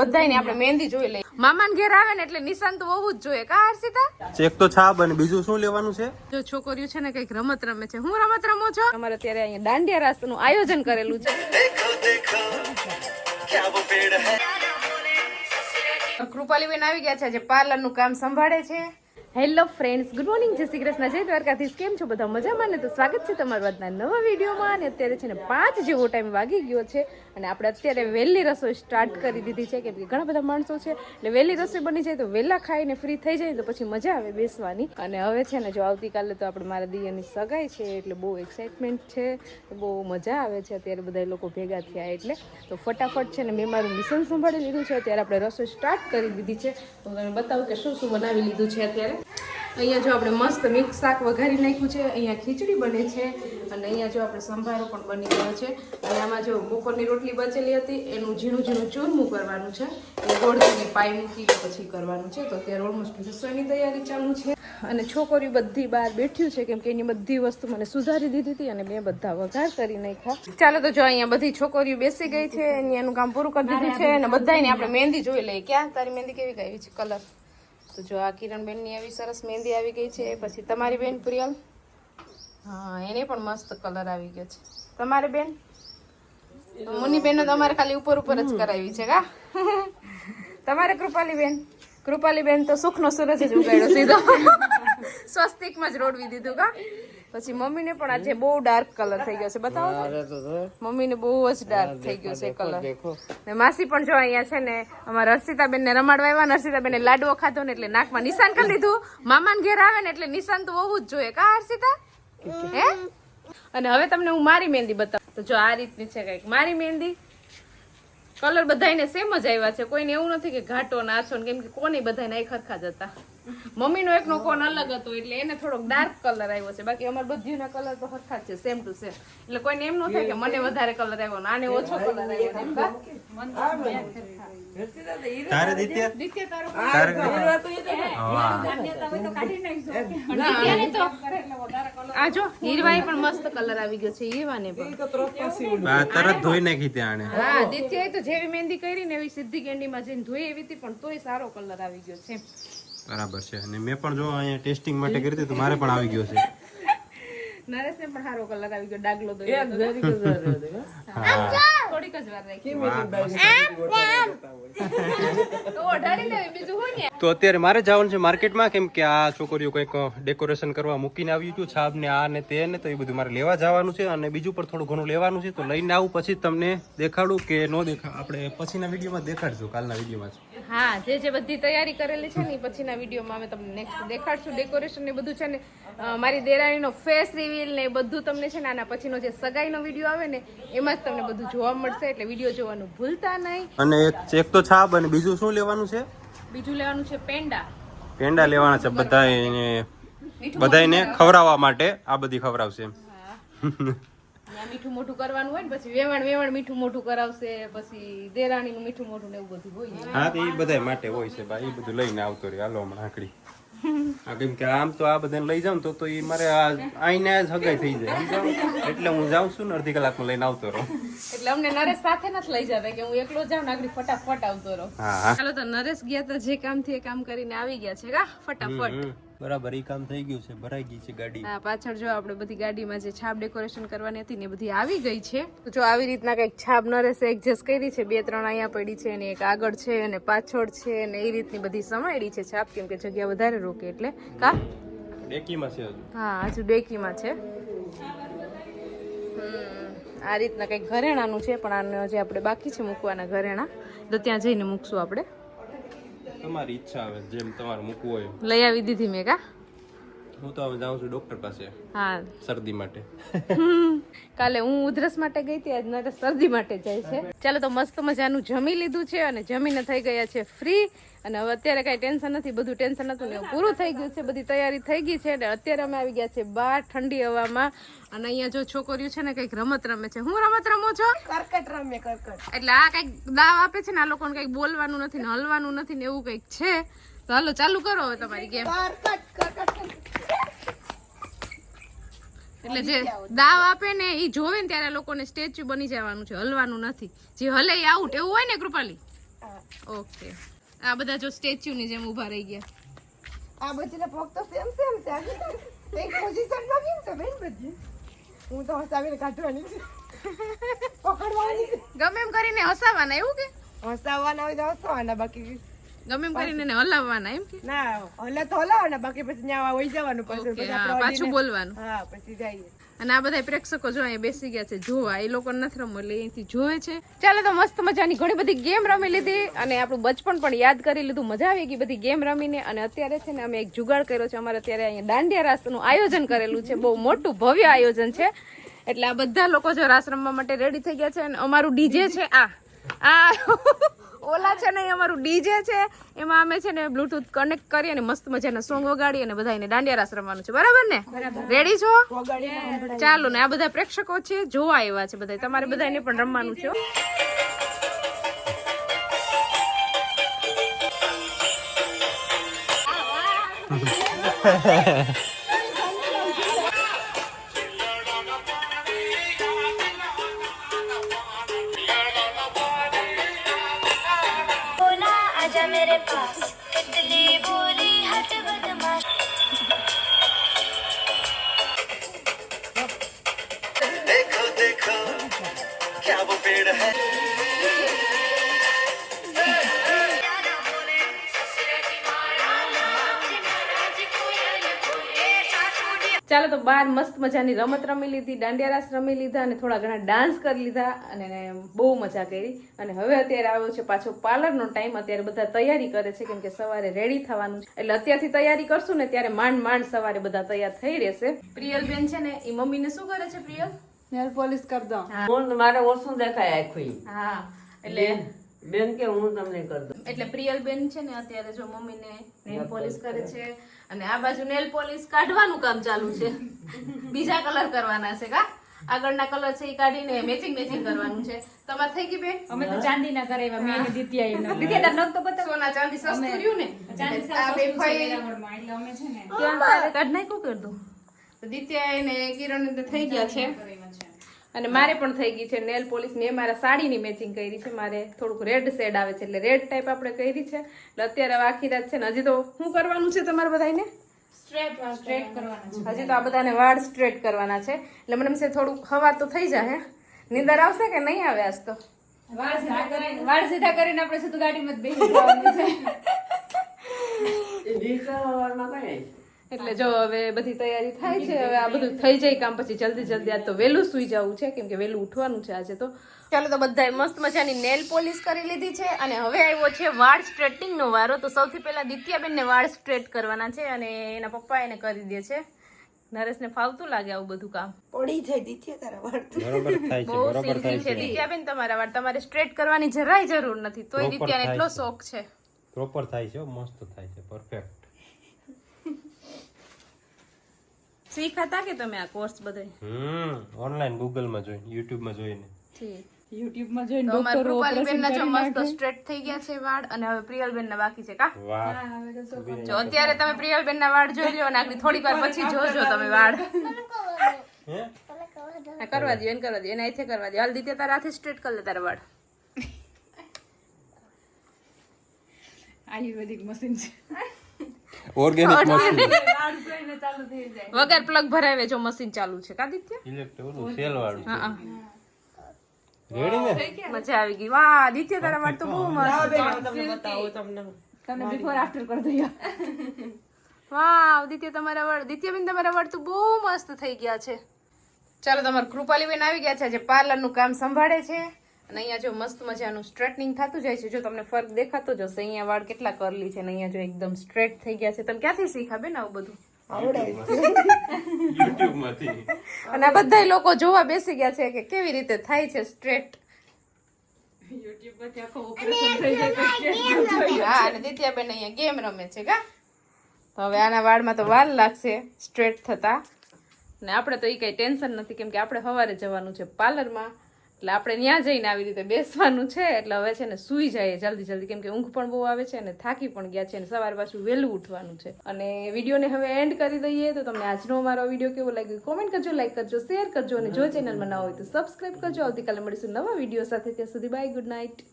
બધાને આપણે મહેંદી જોઈ લઈએ. મામાને ઘેર આવે ને એટલે નિશાન તો હોવું જ જોઈએ. કા હર્ષિતા? ચેક તો છાપ અને બીજું શું લેવાનું છે? જો છોકરીઓ છે ને કંઈક રમત રમે છે. હું રમત રમો છો? અમારે અત્યારે અહીંયા દાંડિયા રાસનું આયોજન કરેલું છે. કૃપાલીબેન આવી ગયા છે જે પાર્લરનું કામ સંભાળે છે. Hello friends, good morning. જય શ્રી કૃષ્ણ. જય દ્વારકાથી કેમ છો બધા મજામાં? ને તો સ્વાગત છે તમારું આજના નવા વિડીયોમાં. અને અત્યારે છે ને પાંચ જેવો ટાઈમ વાગી ગયો છે. અને આપણે અત્યારે વહેલી રસોઈ સ્ટાર્ટ કરી દીધી છે. કેમ કે ઘણા બધા માણસો છે. એટલે વહેલી રસોઈ બની જાય તો વહેલા ખાઈને ફ્રી થઈ જાય તો પછી મજા આવે બેસવાની. અને હવે છે ને જો આવતીકાલે તો આપણે મારા દિયરની સગાઈ છે, એટલે બહુ એક્સાઇટમેન્ટ છે. બહુ મજા આવે છે. અત્યારે બધા લોકો ભેગા થયા એટલે. તો ફટાફટ છે ને મેં મારું મિશન સંભાળી લીધું છે. અત્યારે આપણે રસોઈ સ્ટાર્ટ કરી દીધી છે. તો તમને બતાવું કે શું શું બનાવી લીધું છે અત્યારે. અહીંયા જો આપણે મસ્ત મિક્સ શાક વઘારી નાખ્યું છે, અહીંયા ખીચડી બને છે અને અહીંયા જો આપણે સંભારો પણ બની ગયો છે. અને આમાં જો બપોરની રોટલી બચેલી હતી, એનું ઝીણું ઝીણું ચૂરમું કરવાનું છે. એ ગોળની પાઈ મૂકી પછી કરવાનું છે. તો અત્યારે ઓલમોસ્ટ રસોઈની તૈયારી ચાલુ છે. અને છોકરીઓ બધી બહાર બેઠ્યું છે, કેમ કે એની બધી વસ્તુ મને સુધારી દીધી હતી અને મેં બધા વઘાર કરી નાખ્યા. ચાલો તો જો અહીંયા બધી છોકરીઓ બેસી ગઈ છે એનું કામ પૂરું કરી દીધું છે અને બધાને આપણે મહેંદી જોઈ લઈએ. ક્યાં? તારી મહેંદી કેવી ગઈ? છે કલર. તો જો આ કિરણબેનની આવી સરસ મહેંદી આવી ગઈ છે પછી તમારી બેન પ્રિયલ? હા એને પણ મસ્ત કલર આવી ગયો છે. તમારે બેન? મુની બેન તમારે ખાલી ઉપર ઉપર જ કરાવી છે કા? તમારે કૃપાલી બેન? કૃપાલી બેન તો સુખનો સૂરજ જ ઉગાડ્યો સીધો. સ્વસ્તિકમાં જ રોડવી દીધું કા? પછી મમ્મીને પણ આજે બહુ ડાર્ક કલર થઈ ગયો છે. બતાવો મમ્મી મમ્મીને બહુ જ ડાર્ક થઈ ગયો છે કલર ને માસી પણ જો અહીંયા છે ને અમારા હર્ષિતાબેન ને રમાડવા આવ્યા ને હર્ષિતાબેન લાડવો ખાધો ને એટલે નાકમાં નિશાન કરી લીધું મામાને ઘેર આવે ને એટલે નિશાન તો હોવું જ જોઈએ. કા હર્ષિતા? હે? અને હવે તમને હું મારી મહેંદી બતાવું. તો જો આ રીતની છે કંઈક મારી મહેંદી. કલર બધાને સેમ જ આવ્યા છે. કોઈને એવું નથી કે ઘાટો ને આછો ને કેમ કે કોની બધાને એક હરખા જ હતા. મમ્મીનો એકનો કોન અલગ હતો એટલે એને થોડોક ડાર્ક કલર આવ્યો છે. બાકી અમાર બધીના કલર તો સરખા છે સેમ ટુ સેમ એટલે કોઈને એમ ન થાય કે મને વધારે કલર આવ્યો ને આને ઓછો કલર આવ્યો તારે દિત્ય? દિત્ય તારો આ જો. હીરવાઈ પણ મસ્ત કલર આવી ગયો છે હીરવાને પણ. તરત ધોઈ નાખી ત્યાં હા દિત્યાએ તો જેવી મહેંદી કરી ને એવી સીધી કેન્ડીમાં જઈને ધોઈ એવી હતી પણ તોય સારો કલર આવી ગયો છે. બરાબર છે. અને મેં પણ જો અહીંયા ટેસ્ટિંગ માટે કરી હતી તો મારે પણ આવી ગયો છે. નરેશને પણ સારો કલર આવી ગયો ડાગલો તો હા. થોડીક જ વાર રાખી તો ઓઢાડી લેવી બીજું હોય ને? તો અત્યારે મારે જવાનું છે માર્કેટમાં કેમ કે આ છોકરીઓ કંઈક ડેકોરેશન કરવા મૂકીને આવ્યું છું છાપ ને આ ને તે ને તો એ બધું મારે લેવા જવાનું છે અને બીજું પણ થોડું ઘણું લેવાનું છે. તો લઈને આવું પછી તમને દેખાડું કે ન દેખા આપણે પછીના વિડીયોમાં દેખાડશું કાલના વિડીયોમાં હા જે જે બધી તૈયારી કરેલી છે ને પછીના વિડીયોમાં અમે તમને નેક્સ્ટ દેખાડશું. ડેકોરેશન ને બધું છે ને મારી દેરાણીનો ફેસ રિવીલ ને એ બધું તમને છે ને આના પછીનો જે સગાઈનો વીડિયો આવે ને એમાં જ તમને બધું જોવા મળશે એટલે વીડિયો જોવાનું ભૂલતા નહીં. અને એક એક તો છાબ અને બીજું શું લેવાનું છે? બીજું લેવાનું છે પેંડા. પેંડા લેવાના છે બધાને બધાને ખવડાવવા માટે. આ બધી ખવડાવશે. મીઠું મોઠું કરવાનું હોય ને પછી વેવાણ વેવાણ મીઠું મોઠું કરાવશે પછી દેરાણીનું મીઠું મોઠું ને એવું બધું હોય. હા એ બધા માટે હોય છે ભાઈ એ બધું લઈને આવતો રહ્યો હાલો હમણાં આકડી. હા કેમ કે આમ તો આ બધાને લઈ જાઉં તો તો એ મારે આ આઈને જ હગાઈ થઈ જાય એટલે હું જાઉં છું ને અડધી કલાકમાં લઈને આવતો રહું. એટલે અમને નરેશ સાથે નથી લઈ જતા કે હું એકલો જાઉં ને આગળ ફટાફટ આવતો રહું. હા ચાલો તો નરેશ ગયા તો જે કામથી એ કામ કરીને આવી ગયા છે કા? ફટાફટ. બરાબર એ કામ થઈ ગયું છે ભરાઈ ગઈ છે ગાડી. હા પાછળ જો આપણે બધી ગાડીમાં જે છાપ ડેકોરેશન કરવાની હતી ને બધી આવી ગઈ છે. તો જો આવી રીતના કંઈક છાપ ન રહેશે એડજસ્ટ કરી છે બે ત્રણ અહીંયા પડી છે અને એક આગળ છે અને પાછળ છે અને એ રીતની બધી સમાયેલી છે છાપ કેમ કે જગ્યા વધારે રોકે એટલે. કા? ડેકીમાં છે હા હજુ ડેકીમાં છે. હમ, આ રીતના કંઈક ઘરેણાનું છે પણ આને હજી આપણે બાકી છે મૂકવાના ઘરેણા. તો ત્યાં જઈને મૂકશું આપણે. તમારી ઈચ્છા આવે જેમ તમારે મૂકવું હોય લઈ આવી દીધી મેં કા? હું તો હવે જાઉં છું ડોક્ટર પાસે હા. શરદી માટે. કાલે હું ઉધરસ માટે ગઈ હતી આજ નરેશ શરદી માટે જાય છે. ચાલો તો મસ્ત મજાનું જમી લીધું છે અને જમીને થઈ ગયા છે ફ્રી અને હવે અત્યારે કઈ ટેન્શન નથી બધું ટેન્શન હતું ને પૂરું થઈ ગયું છે બધી તૈયારી થઈ ગઈ છે અને અત્યારે અમે આવી ગયા છે બહાર ઠંડી હવામાં. અને અહીંયા જો છોકરીઓ છે ને કંઈક રમત રમે છે. હું રમત રમો છો? કરકટ રમે કરકટ. એટલે આ કંઈક દાવ આપે છે ને આ લોકોને કંઈક બોલવાનું નથી ને હલવાનું નથી ને એવું કંઈક છે. હાલો ચાલુ કરો હવે તમારી ગેમ એટલે જે દાવ આપે ને એ જોવે ને ત્યારે લોકોને સ્ટેચ્યુ બની જવાનું છે હલવાનું નથી. જે હલે એ આઉટ એવું હોય ને કૃપાલી? ઓકે. આ બધા જો સ્ટેચ્યુ ની જેમ ઊભા રહી ગયા. આ બધાના પગ તો સેમ સેમ છે. એક પોઝિશનમાં કેમ છે બેન બધી? હું તો હસાવીને કાઢવાની છું. પકડવાની ગમે એમ કરીને હસાવાના એવું કે? હસાવાના હોય તો હસાવાના બાકી ગમે એમ કરીને એને હલાવવાના એમ કે? ના હલે તો હલાવવાના બાકી પછી ત્યાં વહી જવાનું પછી બોલવાનું. હા પછી જઈએ. અને આ બધા પ્રેક્ષકો જો અહીંયા બેસી ગયા છે જોવા. એ લોકો નથી રમવું એટલે અહીંથી જોવે છે. ચાલો તો મસ્ત મજાની ઘણી બધી ગેમ રમી લીધી અને આપણું બચપણ પણ યાદ કરી લીધું. મજા આવી ગઈ બધી ગેમ રમીને. અને અત્યારે છે ને અમે એક જુગાડ કર્યો છે. અમારે અત્યારે અહીંયા દાંડિયા રાસનું આયોજન કરેલું છે. બહુ મોટું ભવ્ય આયોજન છે. એટલે આ બધા લોકો જો રાસ રમવા માટે રેડી થઈ ગયા છે. અને અમારું ડીજે છે. આ. આ. ઓલા છે ને એ અમારું ડીજે છે. એમાં અમે છે ને બ્લુટૂથ કનેક્ટ કરી અને મસ્ત મજાના સોંગ વગાડી અને બધાને દાંડિયા રાસ રમવાનું છે. બરાબર ને? રેડી છો? ચાલો ને આ બધા પ્રેક્ષકો છે જોવા આવ્યા છે બધા તમારે બધાને પણ રમવાનું છે હો. बोला आजा मेरे पास तितली बोली हट बदमाश देखो देखो क्या वो पेड़ है ચાલો તો બાર મસ્ત મજાની રમત રમી લીધી દાંડિયા રાસ રમી લીધા અને થોડા ઘણા ડાન્સ કરી લીધા અને બહુ મજા કરી. અને હવે અત્યારે આવ્યો છે પાછો પાર્લરનો ટાઈમ અત્યારે બધા તૈયારી કરે છે કેમ કે સવારે રેડી થવાનું છે. એટલે અત્યારથી તૈયારી કરશું ને ત્યારે માંડ માંડ સવારે બધા તૈયાર થઈ રહેશે. પ્રિયલ બેન છે ને એ મમ્મીને શું કરે છે પ્રિયલ? નેલ પોલિશ કરી દો હું. મારે ઓછું દેખાય આખું હા એટલે બેન કે હું તમને કરી દઉં. એટલે પ્રિયલ બેન છે ને અત્યારે જો મમ્મીને નેલ પોલિશ કરે. છે અને આ બાજુ નેલ પોલિશ કાઢવાનું કામ ચાલુ છે. બીજા કલર કરવાના છે કા? આગળના કલર છે એ કાઢીને મેચિંગ મેચિંગ કરવાનું છે. તમારે થઈ ગઈ બેન? અમે તો ચાંદી ના કરાવ્યા મેં દીતિયા દીત્યા દીત્યા નખ તો બતાવ સોના ચાંદી સસ્તું રહ્યું ને? ચાંદી આ બે સાવ એટલે અમે છે ને કાઢ નાખ્યું કર દો તો એને કિરણ ને થઈ ગયા છે. અને મારે પણ થઈ ગઈ છે નેલ પોલિશ. મેં મારા સાડીની મેચિંગ કરી છે. મારે થોડુંક રેડ શેડ આવે છે એટલે રેડ ટાઈપ આપણે કરી છે. એટલે અત્યારે વાખી આખી રાત છે ને હજી તો શું કરવાનું છે તમારે બધાને સ્ટ્રેટ સ્ટ્રેટ કરવાના હજી તો આ બધાને વાળ સ્ટ્રેટ કરવાના છે. એટલે મને એમ છે થોડુંક હવા તો થઈ જાય નિંદર આવશે કે નહીં આવે આજ તો? વાળ સીધા કરીને વાળ સીધા કરીને આપણે સીધું ગાડીમાં જ બેસી જવાનું છે. એટલે જો હવે બધી તૈયારી થાય છે હવે આ બધું થઈ જાય કામ પછી જલ્દી જલ્દી આજ તો વહેલું સુઈ જવું છે કેમ કે વહેલું ઉઠવાનું છે આજે તો. ચાલો તો બધાએ મસ્ત મજાની નેલ પોલિશ કરી લીધી છે અને હવે આવ્યો છે વાળ સ્ટ્રેટિંગ નો વારો. તો સૌથી પહેલા દિત્યાબેનને વાળ સ્ટ્રેટ કરવાના છે અને એના પપ્પા એને કરી દે છે. નરેશને ફાવતું લાગે આવું બધું કામ. પડી જાય દીથી તારા વાળ બરોબર થાય છે બહુ બરોબર થાય છે દિત્યાબેન તમારા વાળ તમારે સ્ટ્રેટ કરવાની જરાય જરૂર નથી. તોય દિત્યાને એટલો શોખ છે. પ્રોપર થાય છે મસ્ત થાય છે પરફેક્ટ શીખાતા કે તમે આ કોર્સ બધો હમ ઓનલાઈન ગૂગલમાં જોઈને યુટ્યુબમાં જોઈને. ઠીક. યુટ્યુબમાં જોઈને ડોક્ટર રૂપાલી બેન ના જો મસ્ત સ્ટ્રેટ થઈ ગયા છે વાળ અને હવે પ્રિયલબેન ના બાકી છે કા? વાહ. જો અત્યારે તમે પ્રિયલબેન ના વાળ જોઈ લો અને આગળ થોડીક વાર પછી જોજો તમે વાળ. હે. કરવા દો. એને કરવા દો એને અહીંથી કરવા દો હાલ દીતે તારા હાથે સ્ટ્રેટ કરી લે તારા વાળ. આયુર્વેદિક મશીન છે. ઓર્ગેનિક મશીન વગર પ્લગ ભરાવે જો મશીન ચાલુ છે. કાદિત્ય? ઇલેક્ટ્રિક સેલ વાળું હા રેડી ને? મજા આવી ગઈ. વાહ દિત્ય તારા વાળ તો બહુ મસ્ત. તમને બતાવો તમને. તમને બિફોર આફ્ટર કરી દઈએ. વાવ દિત્ય તમારા વાળ. દિત્યબેન તમારા વાળ તો બહુ મસ્ત થઈ ગયા છે. ચાલો તમારા કૃપાલીબેન આવી ગયા છે. જે પાર્લરનું કામ સંભાળે છે. અને અહીંયા જો મસ્ત મજાનું સ્ટ્રેટનિંગ થતું જાય છે. જો તમને ફર્ક દેખાતો જશે અહીંયા વાળ કેટલા કરલી છે અને અહીંયા જો એકદમ સ્ટ્રેટ થઈ ગયા છે. તમે ક્યાંથી શીખા બેન આવું બધું? અને આ બધા લોકો જોવા બેસી ગયા છે કે કેવી રીતે થાય છે સ્ટ્રેટ યુટ્યુબ પરથી આખો ઓપરેશન થઈ જાય હા અને દિત્યાબેન અહીંયા ગેમ રમે છે કા? તો હવે આના વાળમાં તો વાર લાગશે સ્ટ્રેટ થતા. ને આપણે તો એ કઈ ટેન્શન નથી કેમ કે આપણે સવારે જવાનું છે પાર્લરમાં. એટલે આપણે ત્યાં જઈને આવી રીતે બેસવાનું છે, એટલે હવે છે ને સૂઈ જાય જલ્દી જલ્દી. કેમ કે ઊંઘ પણ બહુ આવે છે અને થાકી પણ ગયા છે અને સવારે પાછું વહેલું ઉઠવાનું છે. અને વિડીયોને હવે એન્ડ કરી દઈએ તો તમને આજનો અમારો વીડિયો કેવો લાગ્યો કોમેન્ટ કરજો લાઈક કરજો શેર કરજો અને જો ચેનલમાં ના હોય તો સબસ્ક્રાઈબ કરજો. આવતીકાલે મળીશું નવા વીડિયો સાથે. ત્યાં સુધી બાય ગુડ નાઇટ